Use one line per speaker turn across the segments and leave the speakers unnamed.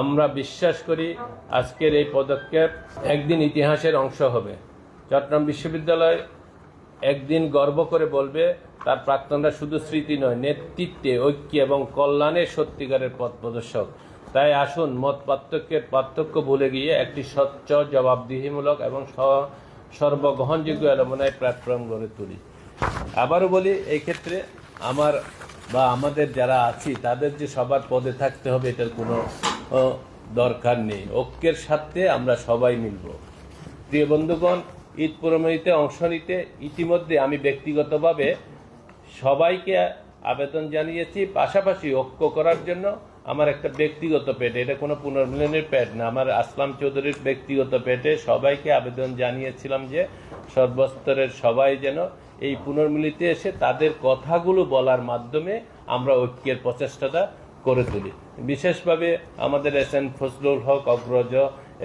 আমরা বিশ্বাস করি আজকের এই পদক্ষেপ একদিন ইতিহাসের অংশ হবে। চট্টগ্রাম বিশ্ববিদ্যালয় একদিন গর্ব করে বলবে, তার প্রাক্তনরা শুধু স্মৃতি নয়, নেতৃত্বে, ঐক্য এবং কল্যাণের সত্যিকারের পথ প্রদর্শক। তাই আসুন মত পার্থক্যের পার্থক্য ভুলে গিয়ে একটি স্বচ্ছ, জবাবদিহিমূলক এবং সর্বগ্রহণযোগ্য অ্যালমনাই প্ল্যাটফর্ম গড়ে তুলি। আবারও বলি, এই ক্ষেত্রে আমার বা আমাদের যারা আছি, তাদের যে সবার পদে থাকতে হবে, এটার কোনো দরকার নেই। ঐক্যের স্বার্থে আমরা সবাই মিলব। প্রিয় বন্ধুগণ, ঈদ পুরমিতে অংশ নিতে ইতিমধ্যে আমি ব্যক্তিগতভাবে সবাইকে আবেদন জানিয়েছি। পাশাপাশি ঐক্য করার জন্য আমার একটা ব্যক্তিগত পেটে, এটা কোনো পুনর্মিলনের পেট না, আমার আসলাম চৌধুরীর ব্যক্তিগত পেটে সবাইকে আবেদন জানিয়েছিলাম যে সর্বস্তরের সবাই যেন এই পুনর্মিলিতে এসে তাদের কথাগুলো বলার মাধ্যমে আমরা ঐক্যের প্রচেষ্টাটা করে তুলি। বিশেষভাবে আমাদের এস এন ফজলুল হক অগ্রজ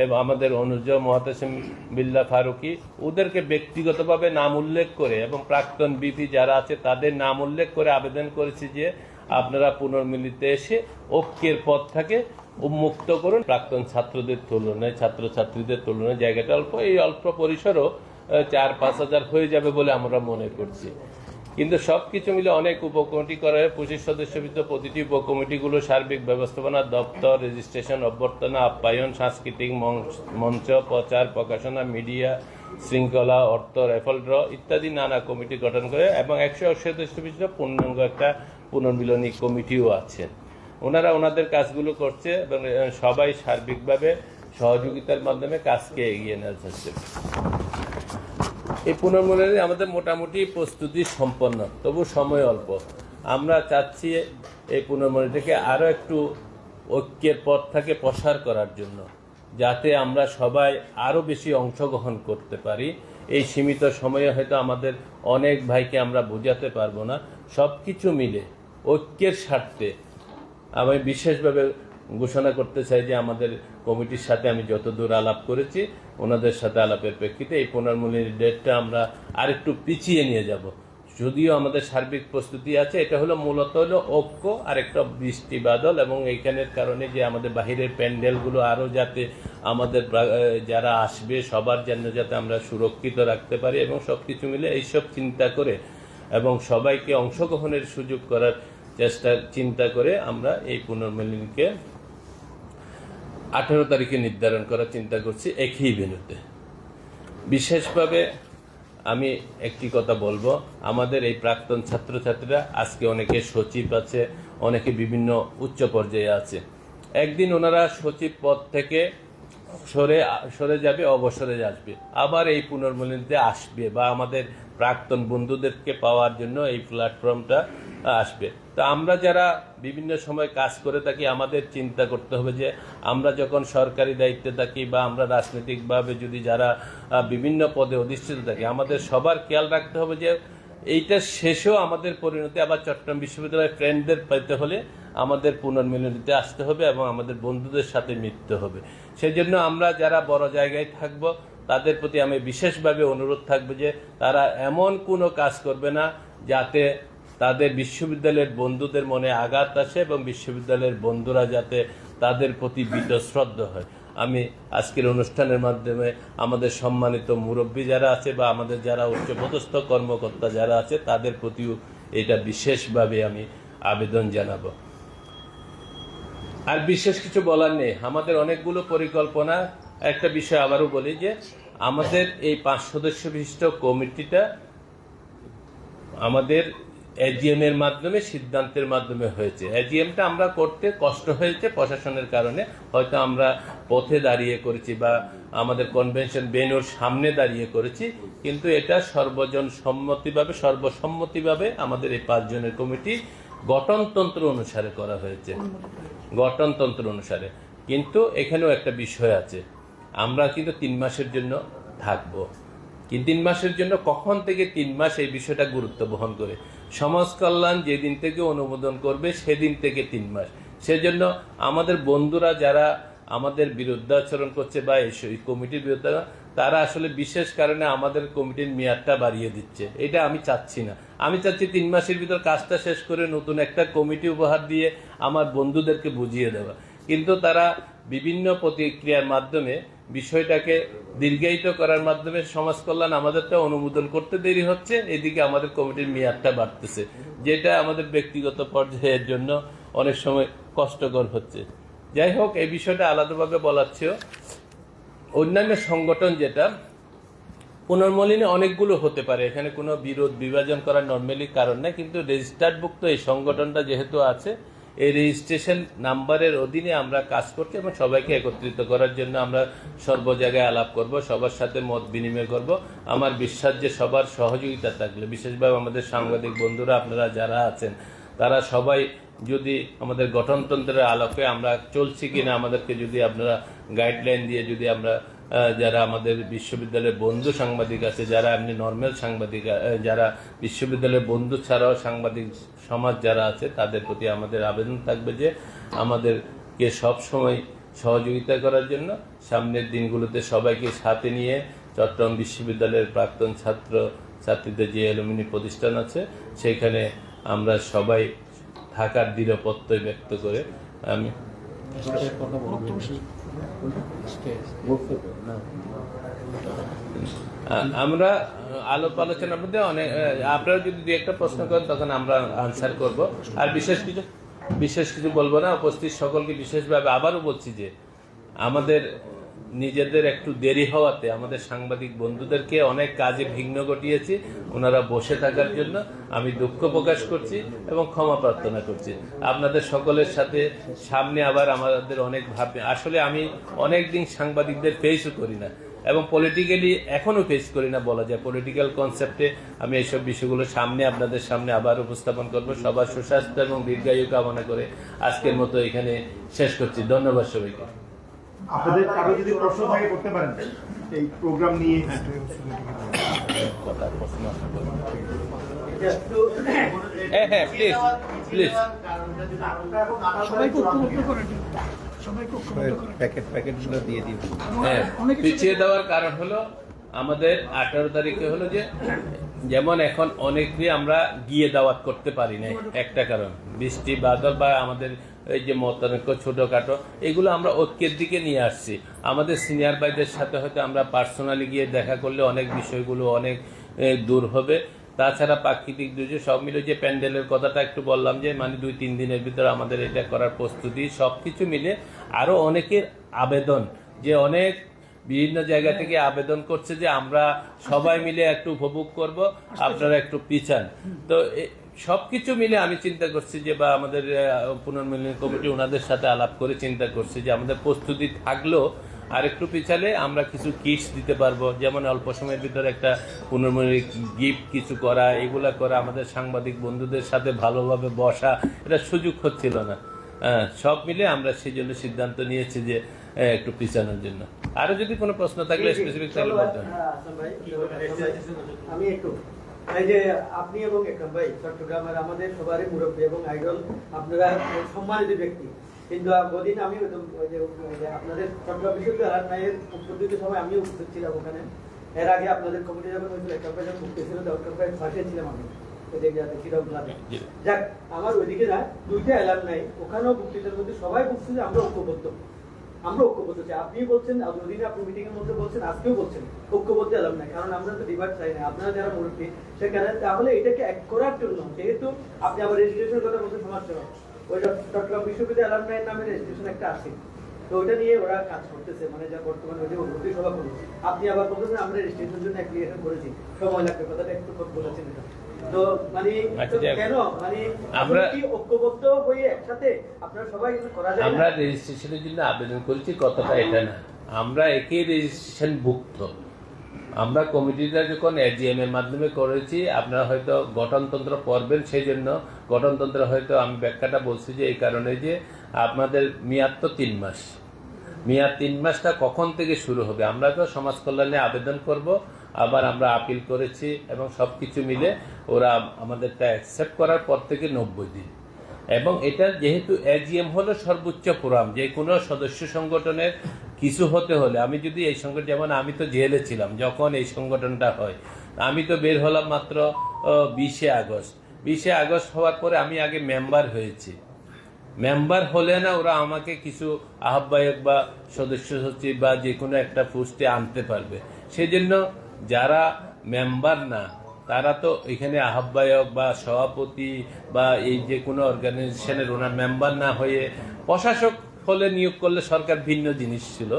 এবং আমাদের অনুজ মহাতাসিম বিল্লা ফারুকি, ওদেরকে ব্যক্তিগতভাবে নাম উল্লেখ করে এবং প্রাক্তন বিপি যারা আছে তাদের নাম উল্লেখ করে আবেদন করেছি যে আপনারা পুনর্মিলিতে এসে ঐক্যের পথটাকে উন্মুক্ত করুন। প্রাক্তন ছাত্রদের তুলনায়, ছাত্রছাত্রীদের তুলনায় জায়গাটা অল্প, এই অল্প পরিসরও চার পাঁচ হাজার হয়ে যাবে বলে আমরা মনে করছি। কিন্তু সব কিছু মিলে অনেক উপকমিটি করা হয় পঁচিশ সদস্য ভিতরে প্রতিটি উপকমিটিগুলো সার্বিক ব্যবস্থাপনা দপ্তর রেজিস্ট্রেশন অভ্যর্থনা, আপ্যায়ন, সাংস্কৃতিক মঞ্চ- প্রচার, প্রকাশনা, মিডিয়া, শৃঙ্খলা, অর্থ রেফল ড্র ইত্যাদি নানা কমিটি গঠন করে এবং একশো সদস্য বিশিষ্ট পূর্ণাঙ্গ একটা পুনর্মিলনী কমিটিও আছে ওনারা ওনাদের কাজগুলো করছে এবং সবাই সার্বিকভাবে সহযোগিতার মাধ্যমে কাজকে এগিয়ে নেওয়ার চেষ্টা করছে। এই পুনর্মিলনে আমাদের মোটামুটি প্রস্তুতি সম্পন্ন, তবু সময় অল্প। আমরা চাচ্ছি এই পুনর্মিলনটাকে আরও একটু ঐক্যের পথটাকে প্রসার করার জন্য, যাতে আমরা সবাই আরও বেশি অংশগ্রহণ করতে পারি। এই সীমিত সময়ে হয়তো আমাদের অনেক ভাইকে আমরা বোঝাতে পারব না। সব কিছু মিলে ঐক্যের স্বার্থে আমি বিশেষভাবে ঘোষণা করতে চাই যে আমাদের কমিটির সাথে আমি যতদূর আলাপ করেছি, ওনাদের সাথে আলাপের প্রেক্ষিতে এই পুনর্মূল্যের ডেটটা আমরা আরেকটু পিছিয়ে নিয়ে যাব। যদিও আমাদের সার্বিক প্রস্তুতি আছে, এটা হলো মূলত হলো ঐক্য আর একটা বৃষ্টি বাদল এবং এইখানের কারণে যে আমাদের বাহিরের প্যান্ডেলগুলো আরও যাতে আমাদের যারা আসবে সবার জন্য যাতে আমরা সুরক্ষিত রাখতে পারি এবং সব কিছু মিলে এইসব চিন্তা করে এবং সবাইকে অংশগ্রহণের সুযোগ করার চেষ্টা, চিন্তা করে আমরা এই পুনর্মিলনকে আঠেরো তারিখে নির্ধারণ করার চিন্তা করছি একই ভেন্যুতে। বিশেষভাবে আমি একটি কথা বলব, আমাদের এই প্রাক্তন ছাত্রছাত্রীরা, আজকে অনেকে সচিব আছে, অনেকে বিভিন্ন উচ্চ পর্যায়ে আছে। একদিন ওনারা সচিব পদ থেকে সরে সরে যাবে, অবসরে আসবে। আবার এই পুনর্মিলনীতে আসবে বা আমাদের প্রাক্তন বন্ধুদেরকে পাওয়ার জন্য এই প্ল্যাটফর্মটা আসবে। তো আমরা যারা বিভিন্ন সময় কাজ করে থাকি, আমাদের চিন্তা করতে হবে যে আমরা যখন সরকারি দায়িত্বে থাকি বা আমরা রাজনৈতিকভাবে যদি যারা বিভিন্ন পদে অধিষ্ঠিত থাকি, আমাদের সবার খেয়াল রাখতে হবে যে এইটা শেষেও আমাদের পরিণতি, আবার চট্টগ্রাম বিশ্ববিদ্যালয়ের ফ্রেন্ডদের পেতে হলে আমাদের পুনর্মিলনীতে আসতে হবে এবং আমাদের বন্ধুদের সাথে মিলতে হবে। সেই জন্য আমরা যারা বড় জায়গায় থাকব, তাদের প্রতি আমি বিশেষভাবে অনুরোধ থাকবে যে তারা এমন কোনো কাজ করবে না যাতে তাদের বিশ্ববিদ্যালয়ের বন্ধুদের মনে আঘাত আসে এবং বিশ্ববিদ্যালয়ের বন্ধুরা যাতে তাদের প্রতি বীতশ্রদ্ধ হয়। আমি আজকের অনুষ্ঠানের মাধ্যমে আমাদের সম্মানিত মুরব্বী যারা আছে বা আমাদের যারা উচ্চপদস্থ কর্মকর্তা যারা আছে, তাদের প্রতিও এটা বিশেষভাবে আমি আবেদন জানাব। আর বিশেষ কিছু বলার নেই। আমাদের অনেকগুলো পরিকল্পনা। একটা বিষয় আবারও বলি যে, আমাদের এই পাঁচ সদস্য বিশিষ্ট কমিটিটা আমাদের এজিএম এর মাধ্যমে, সিদ্ধান্তের মাধ্যমে হয়েছে। এজিএমটা আমরা করতে কষ্ট হয়েছে প্রশাসনের কারণে। হয়তো আমরা পথে দাঁড়িয়ে করেছি বা আমাদের কনভেনশন বেনুর সামনে দাঁড়িয়ে করেছি, কিন্তু এটা সর্বজন সম্মতিভাবে সর্বসম্মতিভাবে আমাদের এই পাঁচজনের কমিটি গঠনতন্ত্র অনুসারে করা হয়েছে। গঠনতন্ত্র অনুসারে। কিন্তু এখানেও একটা বিষয় আছে। আমরা কিন্তু তিন মাসের জন্য থাকব। তিন মাসের জন্য কখন থেকে তিন মাস এই বিষয়টা গুরুত্ব বহন করে? সমাজ কল্যাণ যেদিন থেকে অনুমোদন করবে, সেদিন থেকে তিন মাস। সেজন্য আমাদের বন্ধুরা যারা আমাদের বিরুদ্ধাচরণ করছে বা এই কমিটির বিরুদ্ধে, তারা আসলে বিশেষ কারণে আমাদের কমিটির মেয়াদটা বাড়িয়ে দিচ্ছে। এটা আমি চাচ্ছি না। আমি চাচ্ছি তিন মাসের ভিতর কাজটা শেষ করে নতুন একটা কমিটি উপহার দিয়ে আমার বন্ধুদেরকে বুঝিয়ে দেওয়া। কিন্তু তারা বিভিন্ন প্রতিক্রিয়ার মাধ্যমে বিষয়টাকে দীর্ঘায়িত করার মাধ্যমে সমাজ কল্যাণ আমাদেরটা অনুমোদন করতে দেরি হচ্ছে, এদিকে আমাদের কমিটির মেয়াদটা বাড়তেছে, যেটা আমাদের ব্যক্তিগত পর্যায়ের জন্য অনেক সময় কষ্টকর হচ্ছে। যাই হোক, এই বিষয়টা আলাদাভাবে বলার চেয়েও, অন্যান্য সংগঠন যেটা, পুনর্মলিনে অনেকগুলো হতে পারে, এখানে কোনো বিরোধ বিভাজন করার নর্মালি কারণ নেই, কিন্তু রেজিস্টার্ডভুক্ত এই সংগঠনটা যেহেতু আছে এই রেজিস্ট্রেশন নাম্বারের অধীনে আমরা কাজ করছি এবং সবাইকে একত্রিত করার জন্য আমরা সর্ব জায়গায় আলাপ করব, সবার সাথে মত বিনিময় করব। আমার বিশ্বাস যে সবার সহযোগিতা থাকলে, বিশেষভাবে আমাদের সাংবাদিক বন্ধুরা, আপনারা যারা আছেন, তারা সবাই যদি আমাদের গঠনতন্ত্রের আলোকে আমরা চলছি কিনা, আমাদেরকে যদি আপনারা গাইডলাইন দিয়ে যদি আমরা যারা আমাদের বিশ্ববিদ্যালয়ের বন্ধু সাংবাদিক আছে, যারা এমনি নর্মাল সাংবাদিক যারা বিশ্ববিদ্যালয়ের বন্ধু ছাড়াও সাংবাদিক সমাজ যারা আছে, তাদের প্রতি আমাদের আবেদন থাকবে যে আমাদেরকে সব সময় সহযোগিতা করার জন্য সামনের দিনগুলোতে সবাইকে সাথে নিয়ে চট্টগ্রাম বিশ্ববিদ্যালয়ের প্রাক্তন ছাত্র ছাত্রীদের যে অ্যালুমিনি প্রতিষ্ঠান আছে সেইখানে আমরা সবাই থাকার দৃঢ় ব্যক্ত করে আমি আ- আমরা আলোপ আলোচনার মধ্যে অনেক আপনারা যদি দু একটা প্রশ্ন করেন, তখন আমরা আনসার করব। আর বিশেষ কিছু বিশেষ কিছু বলব না, উপস্থিত সকলকে বিশেষভাবে আবারও বলছি যে আমাদের নিজেদের একটু দেরি হওয়াতে আমাদের সাংবাদিক বন্ধুদেরকে অনেক কাজে বিঘ্ন ঘটিয়েছি। ওনারা বসে থাকার জন্য আমি দুঃখ প্রকাশ করছি এবং ক্ষমা প্রার্থনা করছি। আপনাদের সকলের সাথে সামনে আবার আমাদের অনেক ভাববে আসলে আমি অনেক দিন সাংবাদিকদের ফেসও করি না এবং পলিটিক্যালি এখনও ফেস করি না বলা যায়। পলিটিক্যাল কনসেপ্টে আমি এইসব বিষয়গুলো সামনে আপনাদের সামনে আবার উপস্থাপন করব। সবার সুস্বাস্থ্য এবং দীর্ঘায়ু কামনা করে আজকের মতো এখানে শেষ করছি। ধন্যবাদ সবাইকে।
আপনাদের কারও যদি প্রশ্ন থাকে করতে পারেন। এই প্রোগ্রাম নিয়ে।
হ্যাঁ হ্যাঁ প্লিজ প্লিজ
প্যাকেট প্যাকেটগুলো দিয়ে দিন।
হ্যাঁ
অনেক
পিছিয়ে দেওয়ার কারণ হলো আমাদের আঠারো তারিখে হলো যে যেমন এখন অনেকে আমরা গিয়ে দাওয়াত করতে পারি না একটা কারণ। বৃষ্টি বাদল বা আমাদের এই যে মতানৈক্য ছোটোখাটো এগুলো আমরা ঐক্যের দিকে নিয়ে আসছি। আমাদের সিনিয়র ভাইদের সাথে হয়তো আমরা পার্সোনালি গিয়ে দেখা করলে অনেক বিষয়গুলো অনেক দূর হবে। তাছাড়া প্রাকৃতিক দুর্যোগ সব মিলে যে প্যান্ডেলের কথাটা একটু বললাম যে মানে দুই তিন দিনের ভিতরে আমাদের এটা করার প্রস্তুতি সব কিছু মিলে আরও অনেকের আবেদন যে অনেক বিভিন্ন জায়গা থেকে আবেদন করছে যে আমরা সবাই মিলে একটু উপভোগ করব, আপনারা একটু পিছান। তো সবকিছু মিলে আমি চিন্তা করছি যে বা আমাদের পুনর্মিলন কমিটি ওনাদের সাথে আলাপ করে চিন্তা করছি যে আমাদের প্রস্তুতি থাকলেও আর একটু পিছালে আমরা কিছু কিটস দিতে পারব। যেমন অল্প সময়ের ভিতরে একটা পুনর্মিলনী গিফট কিছু করা, এগুলা করা, আমাদের সাংবাদিক বন্ধুদের সাথে ভালোভাবে বসা, এটা সুযোগ হচ্ছিল না। সব মিলে আমরা সেই জন্য সিদ্ধান্ত নিয়েছি যে একটু পিছানোর জন্য। আরও যদি কোনো প্রশ্ন থাকলে স্পেসিফিক থাকলে বলতে।
হ্যাঁ, আমি একটু এই যে আপনি এবং একরাম ভাই চট্টগ্রামের আমাদের সবারই মুরব্বী এবং আইডল আপনারা সম্মানিত ব্যক্তি। কিন্তু গদিন আমি আপনাদের চট্টগ্রাম বিশ্ববিদ্যালয় আলাদনায়ের উপস্থিত সময় আমিও উপস্থিত ছিলাম ওখানে। এর আগে আপনাদের কমিটি যখন হয়েছিল একরাম ভাই যখন মুক্তি ছিল তখন আমি। যাক আমার ওইদিকে না দুইটা এলাম নাই। ওখানেও বক্তৃতার মধ্যে সবাই যে আমরা ঐক্যবদ্ধ আমরা ঐক্যবদ্ধ চাই। আপনি বলছেন আপনি মিটিং এর মধ্যে বলছেন, আজকেও বলছেন। ঐক্যবদ্ধ এলাম নাই কারণ আমরা তো ডিভাইড চাই না। আপনারা যারা মুরব্বী, সেখানে তাহলে এটাকে এক করার জন্য, যেহেতু আপনি আবার রেজিস্ট্রেশনের কথা বলছেন ওই চট্টগ্রাম বিশ্ববিদ্যালয় অ্যালামনাইয়ের নামে রেজিস্ট্রেশন একটা আছে। তো ওটা নিয়ে ওরা কাজ করতেছে মানে যা বর্তমানে ওই যে অনুভূতি সভা আপনি আবার বলতেছেন, আমরা রেজিস্ট্রেশনের জন্য করেছি। সময় লাগবে, কথাটা একটু বলেছেন এটা। তো মানে
আচ্ছা।
কেন? মানে
আমরা-
আমরা ঐক্যবদ্ধ হয়ে একসাথে আপনারা সবাই করা যায়
আমরা রেজিস্ট্রেশনের জন্য আবেদন করেছি কথাটা এটা না। আমরা একে রেজিস্ট্রেশন ভুক্ত। আমরা কমিটিটা যখন এজিএম এর মাধ্যমে করেছি আপনারা হয়তো গঠনতন্ত্র পড়বেন সেই জন্য গঠনতন্ত্র হয়তো আমি ব্যাখ্যাটা বলছি যে এই কারণে যে আপনাদের মেয়াদ তো তিন মাস। মেয়াদ তিন মাসটা কখন থেকে শুরু হবে? আমরা তো সমাজ কল্যাণে আবেদন করব। আবার আমরা আপিল করেছি এবং সব কিছু মিলে ওরা আমাদেরটা অ্যাকসেপ্ট করার পর থেকে নব্বই দিন। এবং এটা যেহেতু এজিএম হলো সর্বোচ্চ ফোরাম যে কোনো সদস্য সংগঠনের কিছু হতে হলে, আমি যদি এই সংগঠন, যেমন আমি তো জেলে ছিলাম, যখন এই সংগঠনটা হয়, আমি তো বের হলাম মাত্র বিশে আগস্ট। বিশে আগস্ট হওয়ার পরে আমি আগে মেম্বার হয়েছি। মেম্বার হলে না ওরা আমাকে কিছু আহ্বায়ক বা সদস্য সচিব বা যে কোনো একটা পোস্টে আনতে পারবে। সেজন্য যারা মেম্বার না, তারা তো এখানে আহ্বায়ক বা সভাপতি বা এই যে কোনো অর্গানাইজেশনের ওনার মেম্বার না হয়ে প্রশাসক হলে নিয়োগ করলে সরকার ভিন্ন জিনিস ছিল।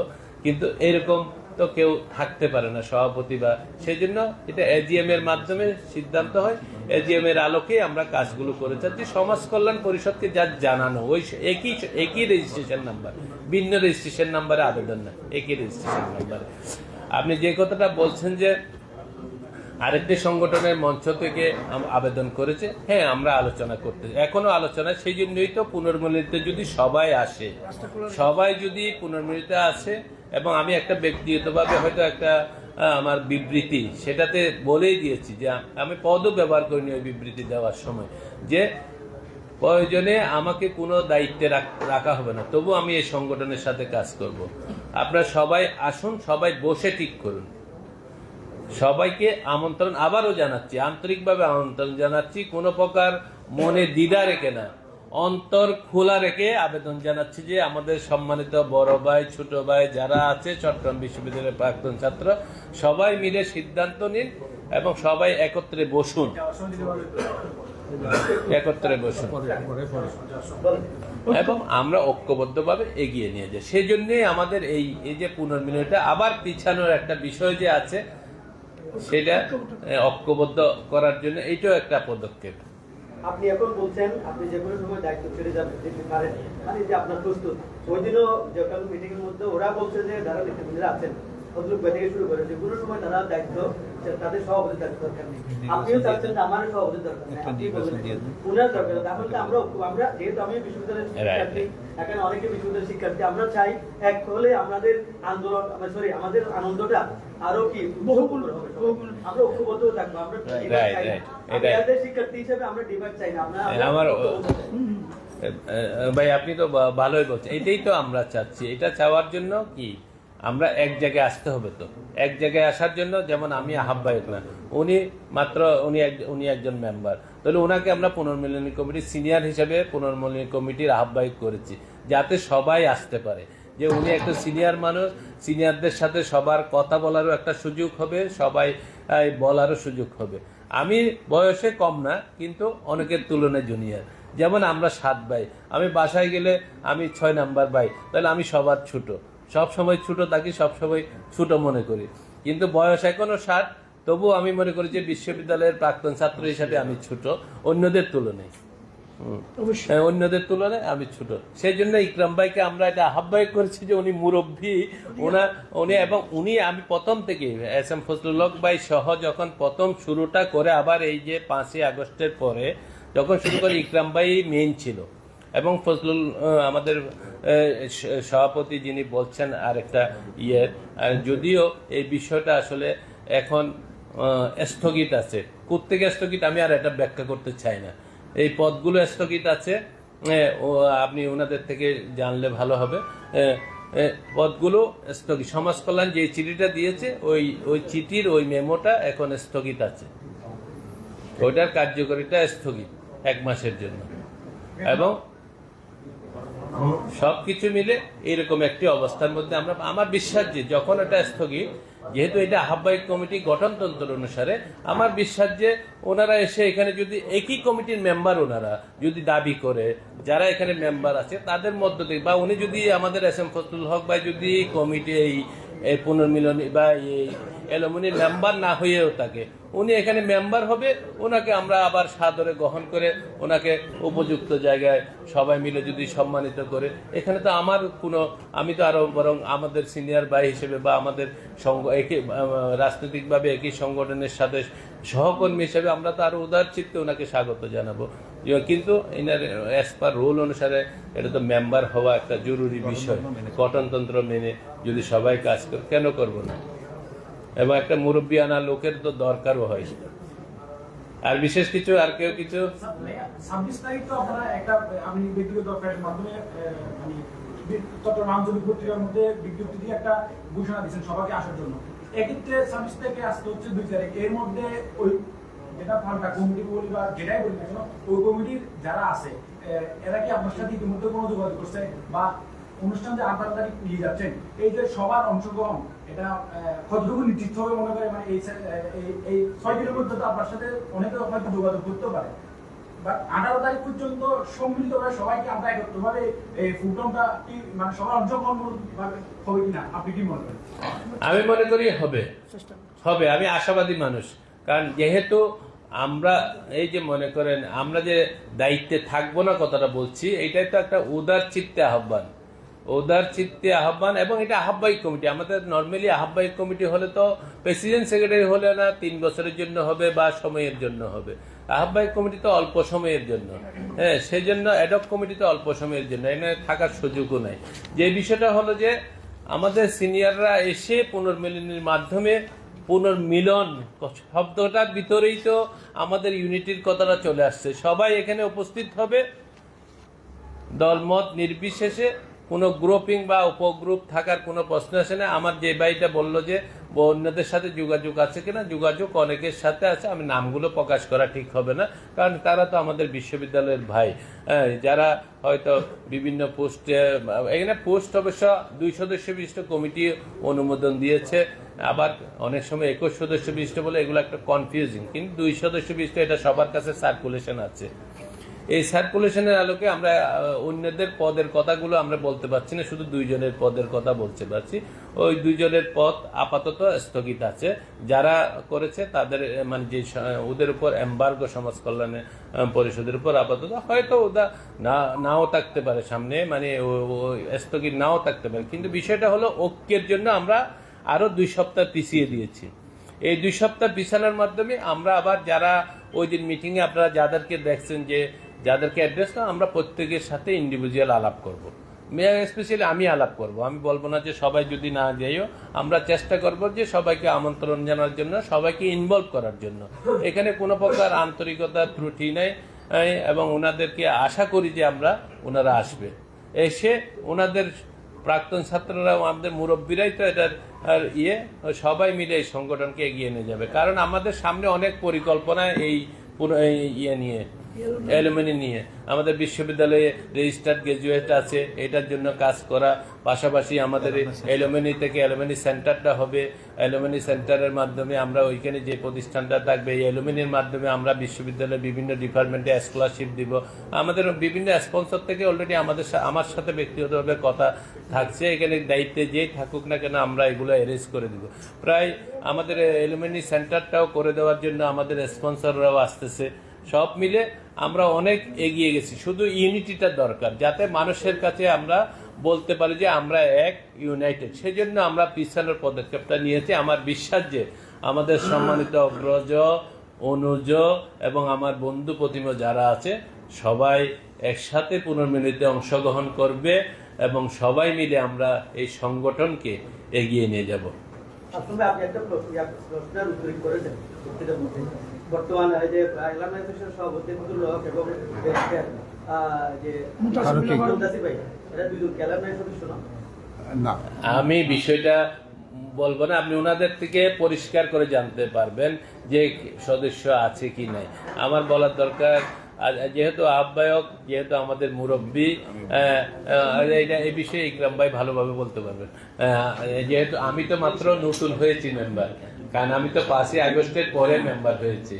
কিন্তু এরকম তো কেউ থাকতে পারে না, সভাপতি বা সেই জন্য এটা এজিএম এর মাধ্যমে সিদ্ধান্ত হয়। এজিএম এর আলোকে আমরা কাজগুলো করে যাচ্ছি। সমাজ কল্যাণ পরিষদকে যা জানানো, ওই একই একই রেজিস্ট্রেশন নাম্বার ভিন্ন রেজিস্ট্রেশন নাম্বারে আবেদন না, একই রেজিস্ট্রেশন নাম্বারে আপনি যে কথাটা বলছেন যে আরেকটি সংগঠনের মঞ্চ থেকে আবেদন করেছে হ্যাঁ আমরা আলোচনা করতে এখনও আলোচনা, সেই জন্যই তো পুনর্মিলিতে যদি সবাই আসে, সবাই যদি পুনর্মিলিতে আসে, এবং আমি একটা ব্যক্তিগতভাবে হয়তো একটা আমার বিবৃতি সেটাতে বলেই দিয়েছি যে আমি পদও ব্যবহার করিনি ওই বিবৃতি দেওয়ার সময়, যে প্রয়োজনে আমাকে কোনো দায়িত্বে রাখ- হবে না। তবু আমি এই সংগঠনের সাথে কাজ করব। আপনারা সবাই আসুন, সবাই বসে ঠিক করুন। সবাইকে আমন্ত্রণ আবারও জানাচ্ছি, আন্তরিকভাবে আমন্ত্রণ জানাচ্ছি। কোনো প্রকার মনে দ্বিধা রেখে না। অন্তর খোলা রেখে আবেদন জানাচ্ছি যে আমাদের সম্মানিত বড় ভাই, ছোট ভাই যারা আছে, চট্টগ্রাম বিশ্ববিদ্যালয়ের প্রাক্তন ছাত্র, সবাই মিলে সিদ্ধান্ত নিন এবং সবাই একত্রে বসুন। একত্রে
বলেন
এবং আমরা ঐক্যবদ্ধভাবে এগিয়ে নিয়ে যাই। সেই জন্যই আমাদের এই এই যে পুনর্মিলনটা আবার পিছানোর একটা বিষয় যে আছে, সেটা ঐক্যবদ্ধ করার জন্য এইটাও একটা পদক্ষেপ।
আপনি এখন বলছেন, আপনি যে কোনো সময় দায়িত্ব ছেড়ে যাবেন যেতে পারেন। মানে যে আপনার প্রস্তুত, ওই দিনও যখন মিটিং এর মধ্যে ওরা বলছে যে যারা নেতৃবৃন্দরা আছেন ভদ্রলোক থেকে শুরু করে যে কোনো সময় তারা দায়িত্ব তাদের সভাপতির দায়িত্ব দরকার নেই। আপনিও চাচ্ছেন যে আমার সভাপতির দরকার নেই। উনার দরকার। তাহলে আমরা আমরা যেহেতু আমি বিশ্ববিদ্যালয়ের শিক্ষার্থী এখানে অনেকে বিশ্ববিদ্যালয়ের শিক্ষার্থী আমরা চাই এক হলে আমাদের আন্দোলন সরি আমাদের আনন্দটা আরও কি
বহুগুণ।
আমরা ঐক্যবদ্ধ থাকব আমরা শিক্ষার্থী হিসেবে আমরা ডিভাইড চাই না আমরা
হ্যাঁ, ভাই আপনি তো ভালোই বলছেন। এটাই তো আমরা চাচ্ছি। এটা চাওয়ার জন্য কি? আমরা এক জায়গায় আসতে হবে তো। এক জায়গায় আসার জন্য যেমন আমি আহ্বায়ক না, উনি মাত্র উনি উনি একজন মেম্বার তাহলে ওনাকে আমরা পুনর্মিলনী কমিটির সিনিয়র হিসেবে পুনর্মিলনী কমিটির আহ্বায়ক করেছি, যাতে সবাই আসতে পারে। যে উনি একটা সিনিয়র মানুষ সিনিয়রদের সাথে সবার কথা বলারও একটা সুযোগ হবে, সবাই বলারও সুযোগ হবে। আমি বয়সে কম না, কিন্তু অনেকের তুলনায় জুনিয়র যেমন আমরা সাত ভাই, আমি বাসায় গেলে আমি ছয় নাম্বার ভাই, তাহলে আমি সবার ছোট। সব সময় ছোট থাকি সব সময় ছোট মনে করি। কিন্তু বয়স এখনও ষাট তবু আমি মনে করি যে বিশ্ববিদ্যালয়ের প্রাক্তন ছাত্র হিসাবে আমি ছোট অন্যদের তুলনায়। হ্যাঁ, অন্যদের তুলনায় আমি ছোট। সেই জন্য ইকরাম ভাইকে আমরা এটা আহ্বায়ক করেছি যে উনি মুরব্বী ওনা উনি এবং উনি আমি প্রথম থেকে এস এম ফজলুল হক ভাই সহ যখন প্রথম শুরুটা করে আবার এই যে পাঁচই আগস্টের পরে যখন শুরু করে ইকরাম ভাই মেইন ছিল। এবং ফজলুল আমাদের সভাপতি যিনি বলছেন আর একটা ইয়ে যদিও এই বিষয়টা আসলে এখন স্থগিত আছে। কোথেকে স্থগিত আমি আর এটা ব্যাখ্যা করতে চাই না। এই পদগুলো স্থগিত আছে ও, আপনি ওনাদের থেকে জানলে ভালো হবে। পদগুলো স্থগিত, সমাজ কল্যাণ যে চিঠিটা দিয়েছে, ওই ওই চিঠির ওই মেমোটা এখন স্থগিত আছে। ওইটার কার্যকারিতা স্থগিত, এক মাসের জন্য। এবং সবকিছু মিলে এরকম একটি অবস্থার মধ্যে আমরা আমার বিশ্বাস যে যখন এটা স্থগিত, যেহেতু এটা আহ্বায়ক কমিটি গঠনতন্ত্র অনুসারে, আমার বিশ্বাস যে ওনারা এসে এখানে যদি একই কমিটির মেম্বার ওনারা যদি দাবি করে, যারা এখানে মেম্বার আছে, তাদের মধ্য থেকে বা উনি যদি আমাদের এস এম ফজলুল হক বা যদি কমিটি এই পুনর্মিলনী বা এই এলোমনির মেম্বার না হয়েও থাকে উনি এখানে মেম্বার হবে ওনাকে আমরা আবার সাদরে গ্রহণ করে ওনাকে উপযুক্ত জায়গায় সবাই মিলে যদি সম্মানিত করে। এখানে তো আমার কোনো আমি তো আরও বরং আমাদের সিনিয়র ভাই হিসেবে বা আমাদের সঙ্গ একই রাজনৈতিকভাবে একই সংগঠনের সাথে সহকর্মী হিসেবে আমরা তো আরও উদার চিত্তে ওনাকে স্বাগত জানাব। কিন্তু এনার অ্যাজ পার রোল অনুসারে এটা তো মেম্বার হওয়া একটা জরুরি বিষয়। গঠনতন্ত্র মেনে যদি সবাই কাজ করে কেন করব না? এবং একটা মুরব্বী আনা লোকের তো দরকারও হয়। আর বিশেষ কিছু, আর কেউ কিছু?
মানে সবাইকে আসার জন্য। এক্ষেত্রে আসতে হচ্ছে দুই এর মধ্যে ওই যেটা কমিটি বা যেটাই ওই যারা আছে এরা কি আপনার সাথে ইতিমধ্যে কোনো যোগাযোগ করছে বা অনুষ্ঠান যে আঠারো তারিখ নিয়ে যাচ্ছেন। এই যে সবার অংশগ্রহণ এটা কতটুকু নিশ্চিত হবে মনে করে মানে এই এই- এই ছয় দিনের মধ্যে তো আপনার সাথে অনেকে হয়তো যোগাযোগ করতে পারে। বাট আঠারো তারিখ পর্যন্ত সম্মিলিতভাবে সবাইকে আমরা একত্রভাবে এই ফুটনটা কি মানে সবার অংশগ্রহণ ভাবে হবে কিনা আপনি কি মনে করেন?
আমি মনে করি হবে। হবে আমি আশাবাদী মানুষ। কারণ যেহেতু আমরা এই যে মনে করেন আমরা যে দায়িত্বে থাকব না কথাটা বলছি এটাই তো একটা উদার চিত্তে আহ্বান। উদার চিত্তে আহ্বান এবং এটা আহ্বায়িক কমিটি। আমাদের নর্মালি আহ্বায়িক কমিটি হলে তো প্রেসিডেন্ট সেক্রেটারি হলে না, তিন বছরের জন্য হবে বা সময়ের জন্য হবে। আহ্বায়ক কমিটি তো অল্প সময়ের জন্য। হ্যাঁ সেই জন্য অ্যাডক কমিটি তো অল্প সময়ের জন্য। এখানে থাকার সুযোগও নাই। যে বিষয়টা হলো যে, আমাদের সিনিয়ররা এসে পুনর্মিলনের মাধ্যমে পুনর্মিলন শব্দটার ভিতরেই তো আমাদের ইউনিটির কথাটা চলে আসছে। সবাই এখানে উপস্থিত হবে। দলমত নির্বিশেষে কোনো গ্রুপিং বা উপগ্রুপ থাকার কোনো প্রশ্ন আসে না। আমার যে ভাইটা বলল যে অন্যদের সাথে যোগাযোগ আছে কিনা? যোগাযোগ অনেকের সাথে আছে আমি নামগুলো প্রকাশ করা ঠিক হবে না কারণ তারা তো আমাদের বিশ্ববিদ্যালয়ের ভাই। হ্যাঁ, যারা হয়তো বিভিন্ন পোস্টে এখানে পোস্ট অবশ্য দুই সদস্য বিশিষ্ট কমিটি অনুমোদন দিয়েছে আবার অনেক সময় একুশ সদস্য বিশিষ্ট বলে এগুলো একটা কনফিউজিং কিন্তু দুই সদস্য বিশিষ্ট এটা সবার কাছে সার্কুলেশন আছে। এই সার্কুলেশনের আলোকে আমরা অন্যদের পদের কথাগুলো আমরা বলতে পারছি না শুধু দুইজনের পদের কথা বলতে পারছি। ওই দুইজনের পদ আপাতত স্থগিত আছে। যারা করেছে তাদের মানে যে ওদের উপর এম্বার্গো সমাজ কল্যাণ আহ, পরিষদের উপর আপাতত হয়তো ওটা না নাও থাকতে পারে সামনে মানে স্থগিত নাও থাকতে পারে। কিন্তু বিষয়টা হলো ঐক্যের জন্য আমরা আরও দুই সপ্তাহ পিছিয়ে দিয়েছি। এই দুই সপ্তাহ পিছানোর মাধ্যমে আমরা আবার যারা ওই দিন মিটিংয়ে আপনারা যাদেরকে দেখছেন যে যাদেরকে অ্যাড্রেস না আমরা প্রত্যেকের সাথে ইন্ডিভিজুয়াল আলাপ করব। স্পেশালি আমি আলাপ করব। আমি বলব না যে সবাই যদি না যাইও, আমরা চেষ্টা করব যে সবাইকে আমন্ত্রণ জানার জন্য, সবাইকে ইনভলভ করার জন্য। এখানে কোনো প্রকার আন্তরিকতা ত্রুটি নেই এবং ওনাদেরকে আশা করি যে আমরা ওনারা আসবে। এসে ওনাদের প্রাক্তন ছাত্ররা আমাদের মুরব্বীরাই তো এটার ইয়ে সবাই মিলে এই সংগঠনকে এগিয়ে নিয়ে যাবে। কারণ আমাদের সামনে অনেক পরিকল্পনা এই পুরো, এই ইয়ে নিয়ে। অ্যালুমিনি নিয়ে। আমাদের বিশ্ববিদ্যালয়ে রেজিস্টার্ড গ্রাজুয়েট আছে, এটার জন্য কাজ করা। পাশাপাশি আমাদের অ্যালুমিনি থেকে অ্যালুমিনি সেন্টারটা হবে। অ্যালুমিনি সেন্টারের মাধ্যমে আমরা ওইখানে যে প্রতিষ্ঠানটা থাকবে, এই অ্যালুমিনির মাধ্যমে আমরা বিশ্ববিদ্যালয়ের বিভিন্ন ডিপার্টমেন্টে স্কলারশিপ দিব। আমাদের বিভিন্ন স্পন্সর থেকে অলরেডি আমাদের আমার সাথে ব্যক্তিগতভাবে কথা থাকছে। এখানে দায়িত্বে যেই থাকুক না কেন আমরা এগুলো অ্যারেঞ্জ করে দিব। প্রায় আমাদের অ্যালুমিনি সেন্টারটাও করে দেওয়ার জন্য আমাদের স্পন্সররাও আসতেছে। সব মিলে আমরা অনেক এগিয়ে গেছি। শুধু ইউনিটিটা দরকার, যাতে মানুষের কাছে আমরা বলতে পারি যে আমরা এক, ইউনাইটেড। সেজন্য আমরা পিছানোর পদক্ষেপটা নিয়েছি। আমার বিশ্বাস যে আমাদের সম্মানিত অগ্রজ অনুজ এবং আমার বন্ধু প্রতিম যারা আছে, সবাই একসাথে পুনর্মিলিতে অংশগ্রহণ করবে এবং সবাই মিলে আমরা এই সংগঠনকে এগিয়ে নিয়ে যাব।
আপনি একটা প্রশ্নের উত্তর করেছেন বর্তমান যে ইসলাম অ্যাসোসিয়েশন সভাপতি আব্দুল এবং যে
ভাই।
এরা দুজন ক্যালামের সদস্য না?
না।
আমি বিষয়টা বলব না আপনি ওনাদের থেকে পরিষ্কার করে জানতে পারবেন যে সদস্য আছে কি নাই। আমার বলার দরকার যেহেতু আহ্বায়ক যেহেতু আমাদের মুরব্বী এটা এই বিষয়ে ইকরাম ভাই ভালোভাবে বলতে পারবেন। যেহেতু আমি তো মাত্র নতুন হয়েছি মেম্বার কারণ আমি তো পাঁচই আগস্টের পরে মেম্বার হয়েছি।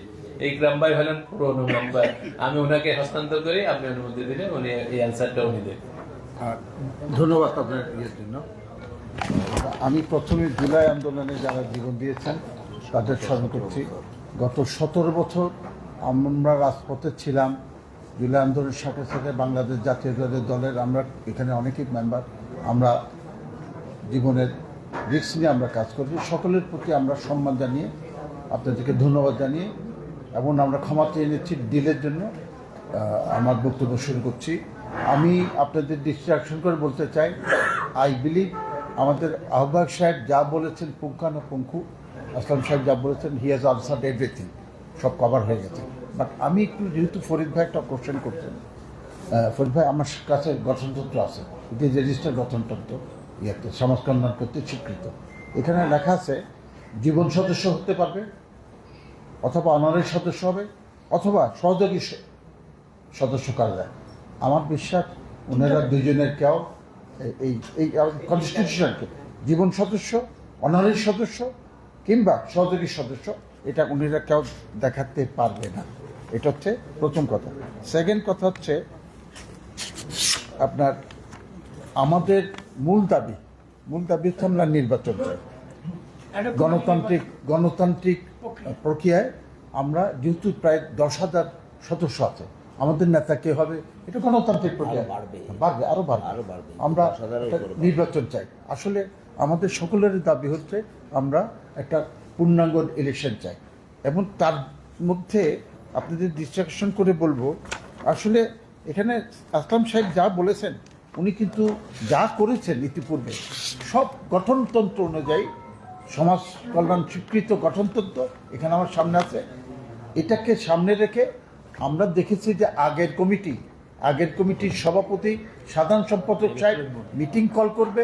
ইকরাম ভাই হলেন পুরনো মেম্বার আমি ওনাকে হস্তান্তর করি, আপনি অনুমতি দিলে উনি এই অ্যান্সারটা উনি দেবেন।
ধন্যবাদ আপনার ইয়ের জন্য। আমি প্রথমে জুলাই আন্দোলনে যারা জীবন দিয়েছেন, তাদের স্মরণ করছি। গত সতেরো বছর আমরা রাজপথে ছিলাম। জুলাই আন্দোলনের সাথে সাথে বাংলাদেশ জাতীয় দলের আমরা এখানে অনেকেই মেম্বার আমরা জীবনের রিস্ক নিয়ে আমরা কাজ করছি সকলের প্রতি আমরা সম্মান জানিয়ে আপনাদেরকে ধন্যবাদ জানিয়ে এবং আমরা ক্ষমা চেয়ে নিচ্ছি ডিলের জন্য আমার বক্তব্য শুরু করছি। আমি আপনাদের ডিস্ট্রাকশন করে বলতে চাই আই বিলিভ আমাদের আহ্বায়ক সাহেব যা বলেছেন পুঙ্খানুপুঙ্খু, আসলাম সাহেব যা বলেছেন হি হ্যাজ আনসার্ড এভরিথিং সব কভার হয়ে গেছে। বাট আমি একটু যেহেতু ফরিদ ভাই একটা কোশ্চেন করছেন ফরিদ ভাই আমার কাছে গঠনতন্ত্র আছে এটি রেজিস্টার গঠনতন্ত্র। ইয়েতে সমাজ কল্যাণ করতে স্বীকৃত। এখানে লেখা আছে, জীবন সদস্য হতে পারবে, অথবা অনারের সদস্য হবে, অথবা সহযোগী সদস্য করা আমার বিশ্বাস, ওনারা দুজনের কেউ এই- এই এই কনস্টিটিউশনকে জীবন সদস্য, অনারের সদস্য, কিংবা সহযোগী সদস্য, এটা উনিরা কেউ দেখাতে পারবে না। এটা হচ্ছে প্রথম কথা। সেকেন্ড কথা হচ্ছে, আপনার আমাদের মূল দাবি মূল দাবি হচ্ছে আমরা নির্বাচন চাই। গণতান্ত্রিক গণতান্ত্রিক প্রক্রিয়ায় আমরা যেহেতু প্রায় দশ হাজার সদস্য আছে আমাদের নেতা কে হবে? এটা গণতান্ত্রিক প্রক্রিয়া। বাড়বে। আরও বাড়বে। আমরা নির্বাচন চাই। আসলে আমাদের সকলের দাবি হচ্ছে আমরা একটা পূর্ণাঙ্গ ইলেকশন চাই। এবং তার মধ্যে আপনাদের ডিস্ট্রাকশন করে বলব আসলে এখানে আসলাম সাহেব যা বলেছেন উনি কিন্তু যা করেছেন ইতিপূর্বে, সব গঠনতন্ত্র অনুযায়ী, সমাজ কল্যাণ স্বীকৃত গঠনতন্ত্র এখানে আমার সামনে আছে। এটাকে সামনে রেখে আমরা দেখেছি যে আগের কমিটি, আগের কমিটির সভাপতি সাধারণ সম্পাদক সাহেব মিটিং কল করবে।